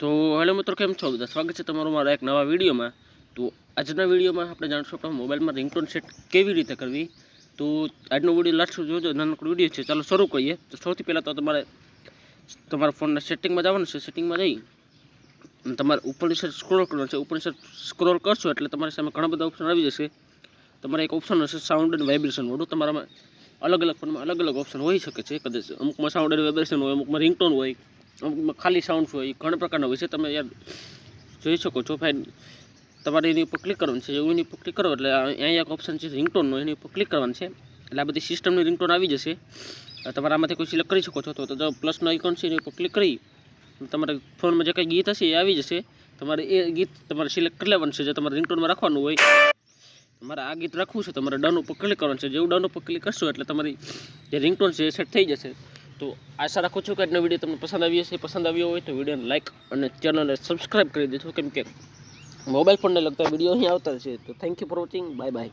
તો હેલો મિત્રો, કેમ છો? બધા સ્વાગત છે તમારું મારા એક નવા વિડીયોમાં. તો આજના વિડીયોમાં આપણે જાણશું આપણા મોબાઈલમાં રિંગટોન સેટ કેવી રીતે કરવી. તો આજનો વીડિયો લાસ્ટ જોજો, નાનકડો વીડિયો છે. ચાલો શરૂ કરીએ. તો સૌથી પહેલાં તો તમારે તમારા ફોનના સેટિંગમાં જવાનું છે. સેટિંગમાં જઈ તમારે ઉપરની સાઈડ સ્ક્રોલ કરવાનું છે. ઉપરની સાઈડ સ્ક્રોલ કરશો એટલે તમારી સામે ઘણા બધા ઓપ્શન આવી જશે. તમારે એક ઓપ્શન હશે સાઉન્ડ એન્ડ વાઇબ્રેશન વાળું. તમારામાં અલગ અલગ ફોનમાં અલગ અલગ ઓપ્શન હોઈ શકે છે. કદાચ અમુકમાં સાઉન્ડ એન્ડ વાઇબ્રેશન હોય, અમુકમાં રિંગટોન હોય. ખાલી સાઉન્ડ હોય ઘણા પ્રકારના હોય છે. તમે યાર જોઈ શકો છો ફાઇન તમારે એની ઉપર ક્લિક કરવાનું છે. એવું એની ઉપર ક્લિક કરો એટલે અહીંયા એક ઓપ્શન છે રિંગટોનનો એની ઉપર ક્લિક કરવાનું છે. એટલે આ બધી સિસ્ટમની રિંગટોન આવી જશે. તમારે આમાંથી કોઈ સિલેક્ટ કરી શકો છો તો તો જો પ્લસનો આઇકોન છે, એની ઉપર ક્લિક કરી, તમારે ફોનમાં જે કંઈ ગીત હશે એ આવી જશે. તમારે એ ગીત તમારે સિલેક્ટ કરી લેવાનું છે. જે તમારે રિંગટોનમાં રાખવાનું હોય, તમારે આ ગીત રાખવું છે, તમારે ડન ઉપર ક્લિક કરવાનું છે. જેવું ડન ઉપર ક્લિક કરશો એટલે તમારી જે રિંગટોન છે એ સેટ થઈ જશે. તો આશા રાખું છું કે આજનો વીડિયો તમને પસંદ આવ્યો હશે. પસંદ આવ્યો હોય તો વિડીયોને લાઇક અને ચેનલને સબસ્ક્રાઈબ કરી દેજો. કેમ કે મોબાઈલ ફોનને લગતા વીડિયો અહીં આવતા છે. તો thank you for watching bye bye